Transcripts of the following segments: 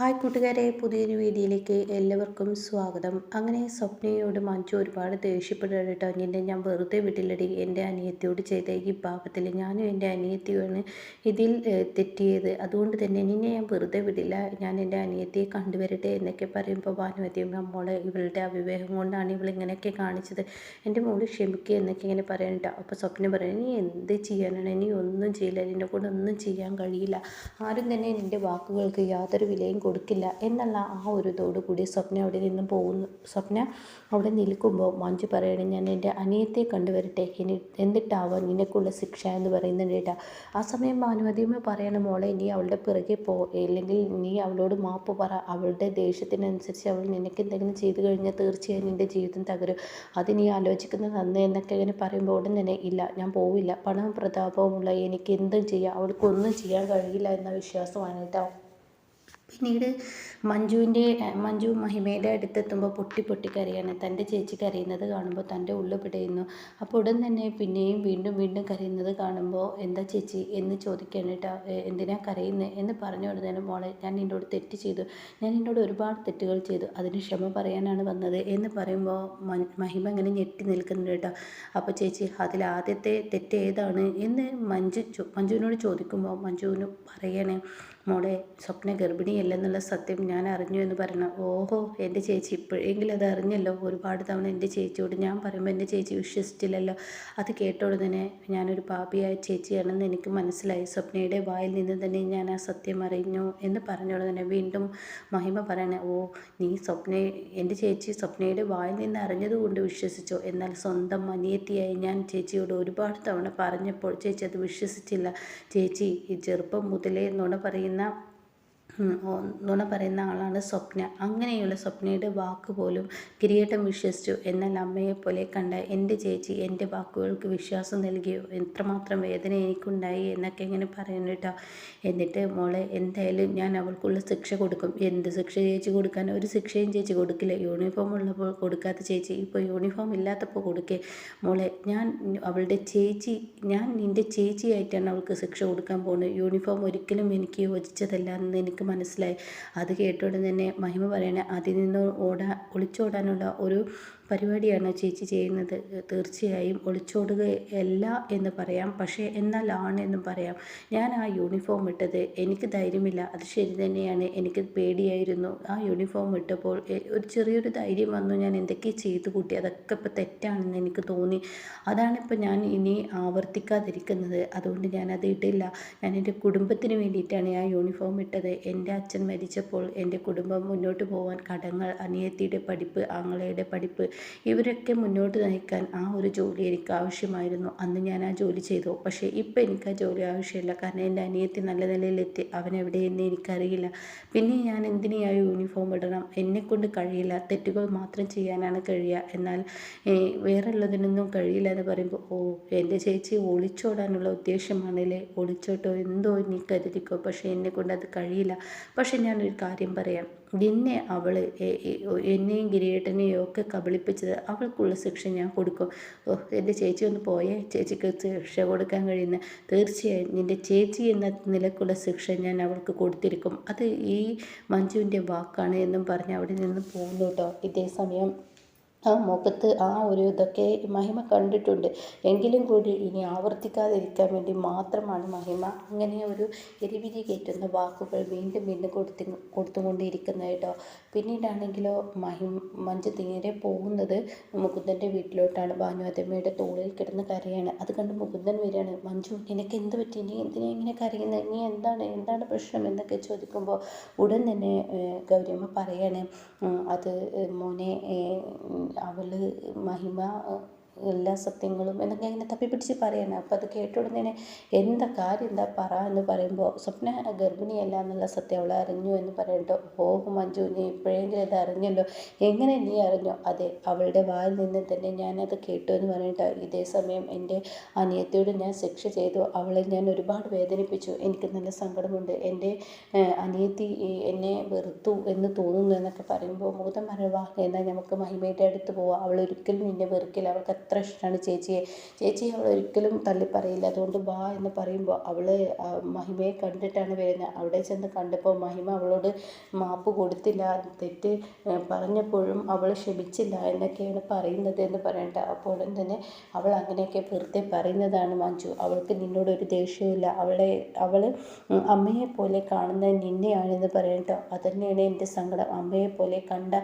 Hi കൂട്ടുകാരെ പുതിയൊരു വീഡിയോയിലേക്ക് എല്ലാവർക്കും സ്വാഗതം. അങ്ങനെ സ്വപ്നയോട് മഞ്ജു ഒരുപാട് ദേഷ്യപ്പെടുകയാണ് കേട്ടോ. നിന്നെ ഞാൻ വെറുതെ വിട്ടില്ലടി. എന്റെ അനിയത്തിയോട് ചെയ്ത ഈ പാപത്തിൽ ഞാനും എന്റെ അനിയത്തിയാണ് ഇതിൽ തെറ്റിയത്. അതുകൊണ്ട് തന്നെ നിന്നെ ഞാൻ വെറുതെ വിടില്ല. ഞാൻ എന്റെ അനിയത്തിയെ കണ്ടുവരട്ടെ എന്നൊക്കെ പറയുമ്പോൾ ഭാനുമതിയും മോളെ ഇവളുടെ അവിവേഹം കൊണ്ടാണ് ഇവൾ ഇങ്ങനെയൊക്കെ കാണിച്ചത്. എന്റെ മോൾ ക്ഷമിക്കുക എന്നൊക്കെ ഇങ്ങനെ പറയാൻ കേട്ടോ. അപ്പോൾ സ്വപ്നം പറയാൻ നീ എന്ത് ചെയ്യാനാണ്? ഇനി ഒന്നും ചെയ്യില്ല. നിന്നെ കൂടെ ഒന്നും ചെയ്യാൻ കഴിയില്ല. ആരും തന്നെ നിന്റെ വാക്കുകൾക്ക് യാതൊരു വിലയും കൊടുക്കില്ല എന്നുള്ള ആ ഒരു ഇതോടു കൂടി സ്വപ്ന അവിടെ നിന്ന് പോകുന്നു. സ്വപ്ന അവിടെ നിൽക്കുമ്പോൾ മഞ്ജു പറയണേ ഞാൻ എന്റെ അനിയത്തെ കണ്ടുവരട്ടെ. ഇനി എന്നിട്ടാവാം നിനക്കുള്ള ശിക്ഷ എന്ന് പറയുന്നുണ്ട് കേട്ടോ ആ സമയം ഭാനുമതിയമ്മ പറയണം മോളെ നീ അവളുടെ പിറകെ പോ. അല്ലെങ്കിൽ നീ അവളോട് മാപ്പ് പറ. അവളുടെ ദേഷ്യത്തിനനുസരിച്ച് അവൾ നിനക്ക് എന്തെങ്കിലും ചെയ്തു കഴിഞ്ഞാൽ തീർച്ചയായും നിന്റെ ജീവിതം തകരും. അത് നീ ആലോചിക്കുന്നത് നന്ന് എന്നൊക്കെ ഇങ്ങനെ പറയുമ്പോൾ ഉടൻ തന്നെ ഇല്ല ഞാൻ പോവില്ല. പണവും പ്രതാപവുമുള്ള എനിക്ക് എന്തും ചെയ്യാം. അവൾക്കൊന്നും ചെയ്യാൻ കഴിയില്ല എന്ന വിശ്വാസമാണ് കേട്ടോ പിന്നീട് മഞ്ജുവിന്റെ മഞ്ജു മഹിമയുടെ അടുത്തെത്തുമ്പോൾ പൊട്ടി പൊട്ടി കരയാണ്. തന്റെ ചേച്ചി കരയുന്നത് കാണുമ്പോൾ തന്റെ ഉള്ളു പിടയുന്നു. അപ്പോൾ ഉടൻ തന്നെ പിന്നെയും വീണ്ടും വീണ്ടും കരയുന്നത് കാണുമ്പോൾ എന്താ ചേച്ചി എന്ന് ചോദിക്കുകയാണ് കേട്ടോ എന്തിനാ കരയുന്നത് എന്ന് പറഞ്ഞു ഉടനെ മോളെ ഞാൻ നിന്നോട് തെറ്റ് ചെയ്തു. ഞാൻ നിന്നോട് ഒരുപാട് തെറ്റുകൾ ചെയ്തു. അതിന് ക്ഷമ പറയാനാണ് വന്നത് എന്ന് പറയുമ്പോൾ മഹിമ ഇങ്ങനെ ഞെട്ടി നിൽക്കുന്നുണ്ട് കേട്ടോ അപ്പോൾ ചേച്ചി അതിൽ ആദ്യത്തെ തെറ്റ് ഏതാണ്? എന്ന് മഞ്ജു മഞ്ജുവിനോട് ചോദിക്കുമ്പോൾ മഞ്ജുവിന് പറയണേ മോളെ സ്വപ്ന ഗർഭിണിയല്ലെന്നുള്ള സത്യം ഞാൻ അറിഞ്ഞു എന്ന് പറയണം ഓഹോ എന്റെ ചേച്ചി ഇപ്പോഴെങ്കിലും അത് അറിഞ്ഞല്ലോ. ഒരുപാട് തവണ എന്റെ ചേച്ചിയോട് ഞാൻ പറയുമ്പോൾ എന്റെ ചേച്ചി വിശ്വസിച്ചില്ലല്ലോ. അത് കേട്ടോട് തന്നെ ഞാനൊരു പാപിയായ ചേച്ചിയാണെന്ന് എനിക്ക് മനസ്സിലായി. സ്വപ്നയുടെ വായിൽ നിന്ന് തന്നെ ഞാൻ ആ സത്യം അറിഞ്ഞു എന്ന് പറഞ്ഞോട് തന്നെ വീണ്ടും മഹിമ പറയണേ ഓ നീ സ്വപ്ന എന്റെ ചേച്ചി സ്വപ്നയുടെ വായിൽ നിന്ന് അറിഞ്ഞതുകൊണ്ട് വിശ്വസിച്ചോ? എന്നാൽ സ്വന്തം അനിയത്തിയായി ഞാൻ ചേച്ചിയോട് ഒരുപാട് തവണ പറഞ്ഞപ്പോൾ ചേച്ചി അത് വിശ്വസിച്ചില്ല. ചേച്ചി ഈ ചെറുപ്പം മുതലേ നുണ പറയുന്ന ഇന്ന് നുണ പറയുന്ന ആളാണ് സ്വപ്ന. അങ്ങനെയുള്ള സ്വപ്നയുടെ വാക്ക് പോലും കിരീടം വിശ്വസിച്ചു എന്നാൽ അമ്മയെപ്പോലെ കണ്ട എന്റെ ചേച്ചി എന്റെ വാക്കുകൾക്ക് വിശ്വാസം നൽകിയോ എത്രമാത്രം വേദന എനിക്കുണ്ടായി എന്നൊക്കെ ഇങ്ങനെ പറയുന്നു എന്നിട്ട് മോളെ എന്തായാലും ഞാൻ അവൾക്കുള്ള ശിക്ഷ കൊടുക്കും. എന്ത് ശിക്ഷ ചേച്ചി കൊടുക്കാൻ? ഒരു ശിക്ഷയും ചേച്ചി കൊടുക്കില്ല. യൂണിഫോം ഉള്ളപ്പോൾ കൊടുക്കാത്ത ചേച്ചി. ഇപ്പോൾ യൂണിഫോം ഇല്ലാത്തപ്പോൾ കൊടുക്കേ. മോളെ ഞാൻ അവളുടെ ചേച്ചി ഞാൻ നിന്റെ ചേച്ചിയായിട്ടാണ് അവൾക്ക് ശിക്ഷ കൊടുക്കാൻ പോകുന്നത്. യൂണിഫോം ഒരിക്കലും എനിക്ക് യോജിച്ചതല്ല എന്ന് എനിക്ക് മനസ്സിലായി. അത് കേട്ടോടെ തന്നെ മഹിമ പറയണേ അതിൽ നിന്ന് ഓടാൻ ഒളിച്ചോടാനുള്ള ഒരു പരിപാടിയാണ് ചേച്ചി ചെയ്യുന്നത്. തീർച്ചയായും ഒളിച്ചോടുകയല്ല എന്ന് പറയാം. പക്ഷേ എന്നാലാണ് എന്നും പറയാം. ഞാൻ ആ യൂണിഫോം ഇട്ടത് എനിക്ക് ധൈര്യമില്ല. അത് ശരി തന്നെയാണ്. എനിക്ക് പേടിയായിരുന്നു. ആ യൂണിഫോം ഇട്ടപ്പോൾ ഒരു ചെറിയൊരു ധൈര്യം വന്നു. ഞാൻ എന്തൊക്കെ ചെയ്തു കൂട്ടി. അതൊക്കെ ഇപ്പോൾ തെറ്റാണെന്ന് എനിക്ക് തോന്നി. അതാണിപ്പോൾ ഞാൻ ഇനി ആവർത്തിക്കാതിരിക്കുന്നത്. അതുകൊണ്ട് ഞാനത് ഇട്ടില്ല ഞാൻ എന്റെ കുടുംബത്തിന് വേണ്ടിയിട്ടാണ് ആ യൂണിഫോം ഇട്ടത്. എന്റെ അച്ഛൻ മരിച്ചപ്പോൾ എന്റെ കുടുംബം മുന്നോട്ട് പോകാൻ കടങ്ങൾ അനിയത്തിയുടെ പഠിപ്പ് ആങ്ങളയുടെ പഠിപ്പ് ഇവരൊക്കെ മുന്നോട്ട് നയിക്കാൻ ആ ഒരു ജോലി എനിക്ക് ആവശ്യമായിരുന്നു. അന്ന് ഞാൻ ആ ജോലി ചെയ്തു. പക്ഷേ ഇപ്പം എനിക്ക് ആ ജോലി ആവശ്യമില്ല. കാരണം എന്റെ അനിയത്തി നല്ല നിലയിലെത്തി. അവൻ എവിടെയെന്ന് എനിക്കറിയില്ല. പിന്നെ ഞാൻ എന്തിനാ യൂണിഫോം ഇടണം? എന്നെക്കൊണ്ട് കഴിയില്ല. തെറ്റുകൾ മാത്രം ചെയ്യാനാണ് കഴിയുക. എന്നാൽ വേറെ ഉള്ളതിനൊന്നും കഴിയില്ല എന്ന് പറയുമ്പോൾ ഓ എന്റെ ചേച്ചി ഒളിച്ചോടാനുള്ള ഉദ്ദേശമാണല്ലേ? ഒളിച്ചോട്ടോ? എന്തോ നീ കരുതിക്കോ? പക്ഷേ എന്നെ കൊണ്ട് അത് കഴിയില്ല. പക്ഷെ ഞാനൊരു കാര്യം പറയാം. നിന്നെ അവൾ എന്നെയും ഗിരിയേട്ടനെയും ഒക്കെ കബളിപ്പിച്ചത് അവൾക്കുള്ള ശിക്ഷ ഞാൻ കൊടുക്കും. ഓ എന്റെ ചേച്ചി ഒന്ന് പോയേ. ചേച്ചിക്ക് ശിക്ഷ കൊടുക്കാൻ കഴിയുന്ന തീർച്ചയായും നിന്റെ ചേച്ചി എന്ന നിലക്കുള്ള ശിക്ഷ ഞാൻ അവൾക്ക് കൊടുത്തിരിക്കും. അത് ഈ മഞ്ജുവിന്റെ വാക്കാണ് എന്നും പറഞ്ഞ് അവിടെ നിന്ന് പോകുന്നു കേട്ടോ. ഇതേ സമയം ആ മുഖത്ത് ആ ഒരു ഇതൊക്കെ മഹിമ കണ്ടിട്ടുണ്ട്. എങ്കിലും കൂടി ഇനി ആവർത്തിക്കാതിരിക്കാൻ വേണ്ടി മാത്രമാണ് മഹിമ അങ്ങനെ ഒരു എരിവിരി കയറ്റുന്ന വാക്കുകൾ വീണ്ടും വീണ്ടും കൊടുത്തി കൊടുത്തുകൊണ്ടിരിക്കുന്നത് കേട്ടോ. പിന്നീടാണെങ്കിലോ മഹിം മഞ്ജു തീരെ പോകുന്നത് മുകുന്ദന്റെ വീട്ടിലോട്ടാണ്. ഭാനുവതമ്മയുടെ തോളിൽ കിടന്ന് കരയാണ്. അത് കണ്ട് മുകുന്ദൻ വരികയാണ്. മഞ്ജു നിനക്ക് എന്ത് പറ്റി? നീ എന്തിനാ ഇങ്ങനെ കരയുന്നത്? നീ എന്താണ് എന്താണ് പ്രശ്നം? എന്നൊക്കെ ചോദിക്കുമ്പോൾ ഉടൻ തന്നെ ഗൗരിയമ്മ പറയാണ് അത് മോനെ അവൾ മഹിമ എല്ലാ സത്യങ്ങളും എന്നൊക്കെ ഇങ്ങനെ തപ്പിപ്പിടിച്ച് പറയണം. അപ്പോൾ അത് കേട്ടുടനെ എന്താ കാര്യം? എന്താ പറ എന്ന് പറയുമ്പോൾ സ്വപ്ന ഗർഭിണിയല്ല എന്നുള്ള സത്യം അവൾ അറിഞ്ഞു എന്ന് പറയട്ടോ ഓഹ് മഞ്ജു നീ ഇപ്പോഴെങ്കിലും അത് അറിഞ്ഞല്ലോ. എങ്ങനെ നീ അറിഞ്ഞോ? അതെ അവളുടെ വായിൽ നിന്ന് തന്നെ ഞാനത് കേട്ടു എന്ന് പറഞ്ഞിട്ട് ഇതേ സമയം എന്റെ അനിയത്തിയോട് ഞാൻ ശിക്ഷ ചെയ്തു. അവളെ ഞാൻ ഒരുപാട് വേദനിപ്പിച്ചു. എനിക്ക് നല്ല സങ്കടമുണ്ട്. എന്റെ അനിയത്തി എന്നെ വെറുത്തു എന്ന് തോന്നുന്നു എന്നൊക്കെ പറയുമ്പോൾ മൂതം പറയുക എന്നാൽ നമുക്ക് മഹിമയുടെ അടുത്ത് പോവാം. അവൾ ഒരിക്കലും നിന്നെ വെറുക്കില്ല. അവൾക്ക് അത്ര ഇഷ്ടമാണ് ചേച്ചിയെ. ചേച്ചി അവൾ ഒരിക്കലും തള്ളിപ്പറയില്ല അതുകൊണ്ട് വാ എന്ന് പറയുമ്പോൾ അവൾ മഹിമയെ കണ്ടിട്ടാണ് വരുന്നത് അവിടെ ചെന്ന് കണ്ടപ്പോൾ മഹിമ അവളോട് മാപ്പ് കൊടുത്തില്ല. തെറ്റ് പറഞ്ഞപ്പോഴും അവൾ ക്ഷമിച്ചില്ല എന്നൊക്കെയാണ് പറയുന്നത് എന്ന് പറയണ്ട. അപ്പോൾ തന്നെ അവൾ അങ്ങനെയൊക്കെ വെറുതെ പറയുന്നതാണ് മഞ്ജു. അവൾക്ക് നിന്നോട് ഒരു ദേഷ്യവുമില്ല. അവളെ അവൾ അമ്മയെ പോലെ കാണുന്ന നിന്നെയാണെന്ന് പറയട്ടോ അതന്നെയാണ് എന്റെ സങ്കടം. അമ്മയെ പോലെ കണ്ട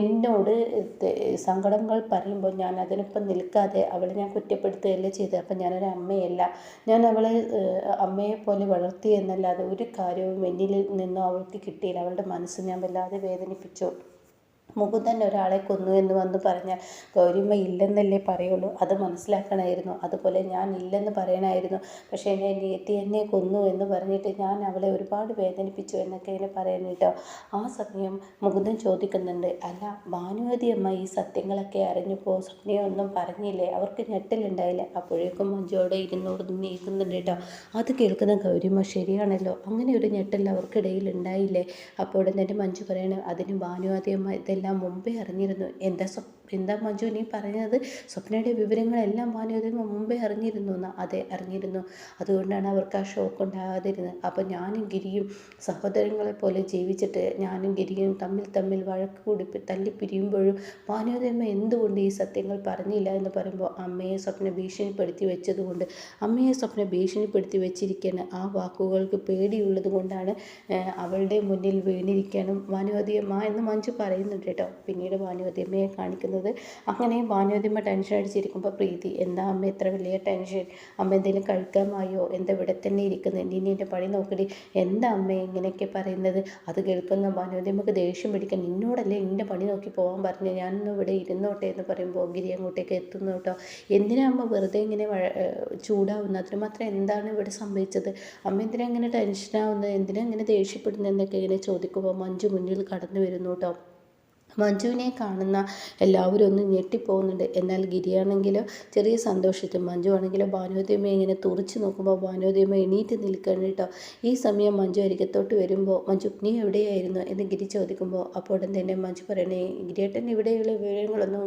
എന്നോട് സങ്കടങ്ങൾ പറയുമ്പോൾ ഞാൻ അതിനൊപ്പം നിൽക്കാതെ അവളെ ഞാൻ കുറ്റപ്പെടുത്തുകയല്ല ചെയ്തത്. അപ്പം ഞാനൊരു അമ്മയല്ല. ഞാൻ അവളെ അമ്മയെ പോലെ വളർത്തി എന്നല്ലാതെ ഒരു കാര്യവും എന്നിൽ നിന്നും അവൾക്ക് കിട്ടിയില്ല. അവളുടെ മനസ്സ് ഞാൻ വല്ലാതെ വേദനിപ്പിച്ചു. മുകുന്ദൻ ഒരാളെ കൊന്നു എന്ന് വന്ന് പറഞ്ഞാൽ ഗൗരിമ്മ ഇല്ലെന്നല്ലേ പറയുള്ളൂ. അത് മനസ്സിലാക്കണമായിരുന്നു. അതുപോലെ ഞാൻ ഇല്ലെന്ന് പറയണമായിരുന്നു. പക്ഷേ എന്നെ നീത്തി എന്നെ കൊന്നു എന്ന് പറഞ്ഞിട്ട് ഞാൻ അവളെ ഒരുപാട് വേദനിപ്പിച്ചു എന്നൊക്കെ എന്നെ പറയുന്നു കേട്ടോ. ആ സമയം മുകുന്ദൻ ചോദിക്കുന്നുണ്ട് അല്ല ഭാനുവതി അമ്മ ഈ സത്യങ്ങളൊക്കെ അറിഞ്ഞപ്പോൾ സ്വപ്നയൊന്നും പറഞ്ഞില്ലേ? അവർക്ക് ഞെട്ടലുണ്ടായില്ലേ അപ്പോഴേക്കും മഞ്ചോടെ ഇരുന്നോട് നീക്കുന്നുണ്ട് കേട്ടോ. അത് കേൾക്കുന്ന ഗൗരിമ്മ ശരിയാണല്ലോ. അങ്ങനെ ഒരു ഞെട്ടൽ അവർക്കിടയിൽ ഉണ്ടായില്ലേ അപ്പോൾ തന്നെ മഞ്ജു പറയണം അതിന് ഭാനുവതി അമ്മ ഇതെല്ലാം എല്ലാം മുമ്പേ അറിഞ്ഞിരുന്നു. എന്താ സ്വപ്നം? മഞ്ജു നീ പറഞ്ഞത്? സ്വപ്നയുടെ വിവരങ്ങളെല്ലാം ഭാനുവതിമ മുമ്പേ അറിഞ്ഞിരുന്നു എന്ന് അതെ അറിഞ്ഞിരുന്നു. അതുകൊണ്ടാണ് അവർക്ക് ആ ഷോക്ക് ഉണ്ടാകാതിരുന്നത്. അപ്പോൾ ഞാനും ഗിരിയും സഹോദരങ്ങളെ പോലെ ജീവിച്ചിട്ട് ഞാനും ഗിരിയും തമ്മിൽ തമ്മിൽ വഴക്ക് കൂടി തല്ലി പിരിയുമ്പോഴും ഭാനുവതിയമ്മ എന്തുകൊണ്ട് ഈ സത്യങ്ങൾ പറഞ്ഞില്ല എന്ന് പറയുമ്പോൾ അമ്മയെ സ്വപ്ന ഭീഷണിപ്പെടുത്തി വെച്ചതുകൊണ്ട് അമ്മയെ സ്വപ്ന ഭീഷണിപ്പെടുത്തി വെച്ചിരിക്കുന്ന ആ വാക്കുകൾക്ക് പേടിയുള്ളത് കൊണ്ടാണ് അവളുടെ മുന്നിൽ വീണിരിക്കാനും ഭാനുവതിയമ്മ എന്ന് മഞ്ജു പറയുന്നുണ്ട് കേട്ടോ. പിന്നീട് ഭാനുവതിയമ്മയെ കാണിക്കുന്നത് അങ്ങനെ ഭാനുവതിമ്മ ടെൻഷൻ അടിച്ചിരിക്കുമ്പോൾ പ്രീതി എന്താ അമ്മ ഇത്ര വലിയ ടെൻഷൻ അമ്മ എന്തെങ്കിലും കഴിക്കാമായോ എന്താ ഇവിടെ തന്നെ ഇരിക്കുന്നത് ഇനി നിന്റെ പണി നോക്കടി. എന്താ അമ്മ ഇങ്ങനെയൊക്കെ പറയുന്നത്? അത് കേൾക്കുന്ന ഭാനുവതിമ്മക്ക് ദേഷ്യം പിടിക്കാൻ നിന്നോടല്ലേ എന്റെ പണി നോക്കി പോകാൻ പറഞ്ഞു? ഞാനൊന്നും ഇവിടെ ഇരുന്നോട്ടെ എന്ന് പറയുമ്പോൾ ഗിരി അങ്ങോട്ടേക്ക് എത്തുന്നു കേട്ടോ എന്തിനാ അമ്മ വെറുതെ ഇങ്ങനെ ചൂടാവുന്നത് അതിന് മാത്രം എന്താണ് ഇവിടെ സംഭവിച്ചത്? അമ്മ എന്തിനാ ഇങ്ങനെ ടെൻഷനാവുന്നത് എന്തിനാ ഇങ്ങനെ ദേഷ്യപ്പെടുന്നത് എന്നൊക്കെ ഇങ്ങനെ ചോദിക്കുമ്പോൾ മഞ്ജു മുന്നിൽ കടന്നു വരുന്നു കേട്ടോ മഞ്ജുവിനെ കാണുന്ന എല്ലാവരും ഒന്ന് ഞെട്ടിപ്പോകുന്നുണ്ട്. എന്നാൽ ഗിരിയാണെങ്കിലോ ചെറിയ സന്തോഷത്തിൽ മഞ്ജു ആണെങ്കിലോ ഭാനുവതിയമ്മ ഇങ്ങനെ തുറച്ച് നോക്കുമ്പോൾ ഭാനുവതിയമ്മ എണീറ്റ് നിൽക്കണം കേട്ടോ. ഈ സമയം മഞ്ജു അരികത്തോട്ട് വരുമ്പോൾ മഞ്ജു നീ എവിടെയായിരുന്നു? എന്ന് ഗിരി ചോദിക്കുമ്പോൾ അപ്പോൾ തന്നെ മഞ്ജു പറയണേ ഗിരിയേട്ടൻ ഇവിടെയുള്ള വിവരങ്ങളൊന്നും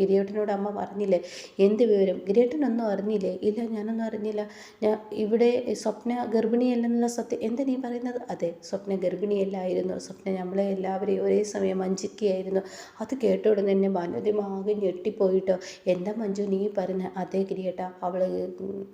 ഗിരിയേട്ടനോട് അമ്മ പറഞ്ഞില്ലേ? എന്ത് വിവരം? ഗിരിയേട്ടനൊന്നും അറിഞ്ഞില്ലേ? ഇല്ല ഞാനൊന്നും അറിഞ്ഞില്ല. ഞാൻ ഇവിടെ സ്വപ്ന ഗർഭിണിയല്ലെന്നുള്ള സത്യം. എന്താ നീ പറയുന്നത്? അതെ സ്വപ്ന ഗർഭിണിയല്ലായിരുന്നു. സ്വപ്ന നമ്മളെ എല്ലാവരെയും ഒരേ സമയം വഞ്ചിക്കുകയായിരുന്നു. അത് കേട്ട ഉടനെ തന്നെ ഭാനുവതിമ ആകെ ഞെട്ടിപ്പോയിട്ടോ എന്താ മഞ്ജു നീ പറഞ്ഞ അതേ ഗിരിയേട്ട അവൾ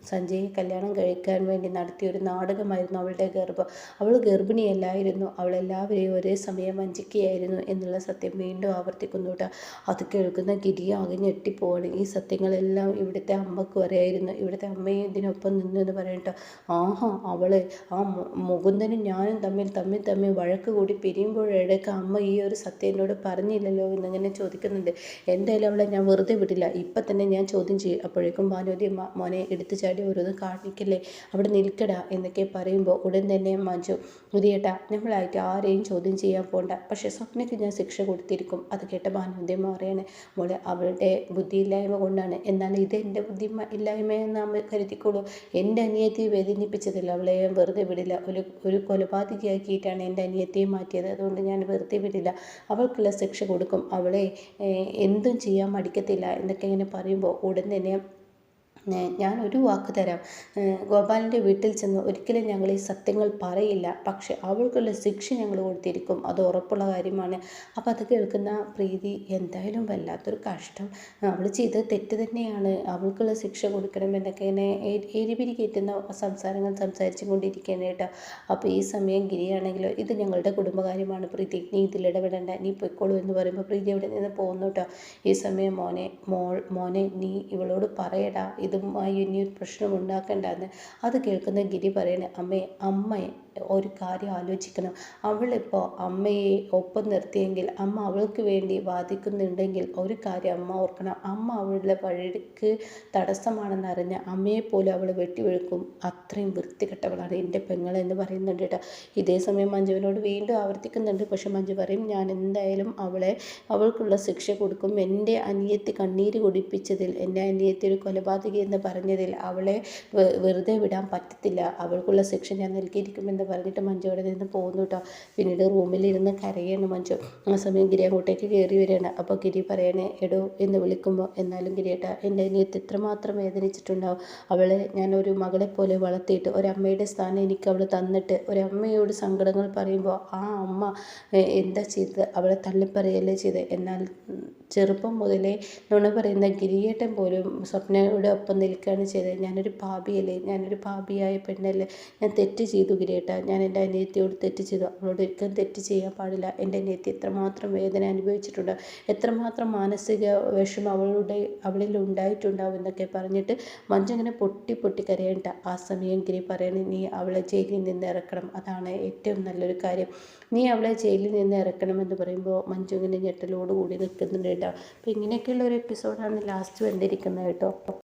സഞ്ജയ് കല്യാണം കഴിക്കാൻ വേണ്ടി നടത്തിയ ഒരു നാടകമായിരുന്നു അവളുടെ ഗർഭം. അവൾ ഗർഭിണിയല്ലായിരുന്നു അവളെല്ലാവരെയും ഒരേ സമയം വഞ്ചിക്കുകയായിരുന്നു എന്നുള്ള സത്യം വീണ്ടും ആവർത്തിക്കുന്നു കേട്ടോ. അത് കേൾക്കുന്ന ഗിരി ആകെ ഞെട്ടിപ്പോവാണ്. ഈ സത്യങ്ങളെല്ലാം ഇവിടുത്തെ അമ്മയ്ക്ക് അറിയായിരുന്നു ഇവിടുത്തെ അമ്മയും ഇതിനൊപ്പം നിന്നു എന്ന് പറയട്ടോ ആഹാ അവൾ ആ മുകുന്ദനും ഞാനും തമ്മിൽ തമ്മിൽ തമ്മിൽ വഴക്ക് കൂടി പിരിയുമ്പോഴേക്ക് അമ്മ ഈ ഒരു സത്യം എന്നോട് പറഞ്ഞില്ലല്ലോ എന്നിങ്ങനെ ചോദിക്കുന്നുണ്ട്. എന്തായാലും അവളെ ഞാൻ വെറുതെ വിടില്ല. ഇപ്പം തന്നെ ഞാൻ ചോദ്യം ചെയ്യും. അപ്പോഴേക്കും ഭാനുവതി മോനെ എടുത്തു ചാടി ഓരോന്ന് കാണിക്കല്ലേ? അവിടെ നിൽക്കടാ എന്നൊക്കെ പറയുമ്പോൾ ഉടൻ തന്നെ മഞ്ജു ഉദിയേട്ടാ നമ്മളായിട്ട് ആരെയും ചോദ്യം ചെയ്യാൻ പോണ്ട. പക്ഷേ സ്വപ്നയ്ക്ക് ഞാൻ ശിക്ഷ കൊടുത്തിരിക്കും. അത് കേട്ട ഭാനുവതി മാറിയാണ് മോളെ അവളുടെ ബുദ്ധിയില്ലായ്മ കൊണ്ടാണ്. എന്നാൽ ഇത് എന്റെ ബുദ്ധി ഇല്ലായ്മയെന്ന് നമ്മൾ കരുതിക്കോളൂ. എന്റെ അനിയത്തിയെ വേദനിപ്പിച്ചതില്ല. അവളെ ഞാൻ വെറുതെ വിടില്ല. ഒരു ഒരു കൊലപാതകയാക്കിയിട്ടാണ് എന്റെ അനിയത്തിയെ മാറ്റിയത്. അതുകൊണ്ട് ഞാൻ വെറുതെ വിടില്ല. അവൾക്കുള്ള ശിക്ഷ കൊടുക്കും. അവളെ എന്തും ചെയ്യാൻ മടിക്കത്തില്ല എന്നൊക്കെ ഇങ്ങനെ പറയുമ്പോൾ ഉടൻ തന്നെ ഞാൻ ഒരു വാക്ക് തരാം. ഗോപാലിന്റെ വീട്ടിൽ ചെന്ന് ഒരിക്കലും ഞങ്ങൾ ഈ സത്യങ്ങൾ പറയില്ല. പക്ഷെ അവൾക്കുള്ള ശിക്ഷ ഞങ്ങൾ കൊടുത്തിരിക്കും. അത് ഉറപ്പുള്ള കാര്യമാണ്. അപ്പോൾ അത് കേൾക്കുന്ന പ്രീതി എന്തായാലും വല്ലാത്തൊരു കഷ്ടം. അവൾ ചെയ്ത തെറ്റ് തന്നെയാണ്. അവൾക്കുള്ള ശിക്ഷ കൊടുക്കണം എന്നൊക്കെ എന്നെ എരിപിരി കയറ്റുന്ന സംസാരങ്ങൾ സംസാരിച്ചു കൊണ്ടിരിക്കുകയാണ് കേട്ടോ. അപ്പോൾ ഈ സമയം ഗിരിയാണെങ്കിലോ ഇത് ഞങ്ങളുടെ കുടുംബകാര്യമാണ് പ്രീതി. നീ ഇതിൽ ഇടപെടേണ്ട. നീ പൊയ്ക്കോളൂ എന്ന് പറയുമ്പോൾ പ്രീതി അവിടെ നിന്ന് പോകുന്നു കേട്ടോ. ഈ സമയം മോനെ മോൾ മോനെ നീ ഇവളോട് പറയടാ. ഇതുമായി ഇനിയൊരു പ്രശ്നം ഉണ്ടാക്കേണ്ടെന്ന് അത് കേൾക്കുന്ന ഗിരി പറയണേ അമ്മേ അമ്മയെ ഒരു കാര്യം ആലോചിക്കണം. അവളിപ്പോൾ അമ്മയെ ഒപ്പം നിർത്തിയെങ്കിൽ അമ്മ അവൾക്ക് വേണ്ടി വാദിക്കുന്നുണ്ടെങ്കിൽ ഒരു കാര്യം അമ്മ ഓർക്കണം. അമ്മ അവളുടെ വഴിക്ക് തടസ്സമാണെന്ന് അറിഞ്ഞ അമ്മയെപ്പോലും അവൾ വെട്ടിവെഴുക്കും അത്രയും വൃത്തികെട്ടവളാണ് എന്റെ പെങ്ങൾ എന്ന് പറയുന്നുണ്ട് കേട്ടോ. ഇതേ സമയം മഞ്ജുവിനോട് വീണ്ടും ആവർത്തിക്കുന്നുണ്ട്. പക്ഷെ മഞ്ജു പറയും ഞാൻ എന്തായാലും അവളെ അവൾക്കുള്ള ശിക്ഷ കൊടുക്കും. എന്റെ അനിയത്തി കണ്ണീര് കുടിപ്പിച്ചതിൽ എന്റെ അനിയത്തി ഒരു കൊലപാതകി എന്ന് പറഞ്ഞതിൽ അവളെ വെറുതെ വിടാൻ പറ്റത്തില്ല. അവൾക്കുള്ള ശിക്ഷ ഞാൻ നൽകിയിരിക്കുമെന്ന് എന്ന് പറഞ്ഞിട്ട് മഞ്ജു അവിടെ നിന്ന് പോകുന്നു കേട്ടോ പിന്നീട് റൂമിലിരുന്ന് കരയാണ് മഞ്ജു. ആ സമയം ഗിരി അങ്ങോട്ടേക്ക് കയറി വരികയാണ്. അപ്പോൾ ഗിരി പറയണേ എടോ എന്ന് വിളിക്കുമ്പോൾ എന്നാലും ഗിരിയേട്ട എന്റെ അനിയത്ത് എത്രമാത്രം വേദനിച്ചിട്ടുണ്ടാവും. അവളെ ഞാൻ ഒരു മകളെ പോലെ വളർത്തിയിട്ട് ഒരമ്മയുടെ സ്ഥാനം എനിക്ക് അവൾ തന്നിട്ട് ഒരമ്മയോട് സങ്കടങ്ങൾ പറയുമ്പോൾ ആ അമ്മ എന്താ ചെയ്തത്? അവളെ തള്ളിപ്പറയല്ലേ ചെയ്തത് എന്നാൽ ചെറുപ്പം മുതലേ നുണ പറയുന്ന ഗിരിയേട്ടൻ പോലും സ്വപ്നയുടെ ഒപ്പം നിൽക്കുകയാണ് ചെയ്തത്. ഞാനൊരു പാപിയല്ലേ? ഞാനൊരു പാപിയായ പെണ്ണല്ലേ? ഞാൻ തെറ്റ് ചെയ്തു ഗിരിയേട്ട. ഞാൻ എന്റെ അനിയത്തിയോട് തെറ്റ് ചെയ്തു. അവളോട് ഒരിക്കലും തെറ്റ് ചെയ്യാൻ പാടില്ല. എന്റെ അനിയത്തി എത്രമാത്രം വേദന അനുഭവിച്ചിട്ടുണ്ട്. എത്രമാത്രം മാനസിക വിഷമം അവളുടെ അവളിൽ ഉണ്ടായിട്ടുണ്ടാവും എന്നൊക്കെ പറഞ്ഞിട്ട് മഞ്ചങ്ങനെ പൊട്ടി പൊട്ടി കരയണ്ട ആ സമയം ഗിരി പറയണേ നീ അവളെ ജയിലിൽ നിന്ന് ഇറക്കണം. അതാണ് ഏറ്റവും നല്ലൊരു കാര്യം. നീ അവളെ ജയിലിൽ നിന്ന് ഇറക്കണമെന്ന് പറയുമ്പോൾ മഞ്ജു ഇങ്ങനെ ഞെട്ടലോടുകൂടി നിൽക്കുന്നുണ്ട്. കേട്ടോ അപ്പോൾ ഇങ്ങനെയൊക്കെയുള്ള ഒരു എപ്പിസോഡാണ് ലാസ്റ്റ് വന്നിരിക്കുന്നത് കേട്ടോ.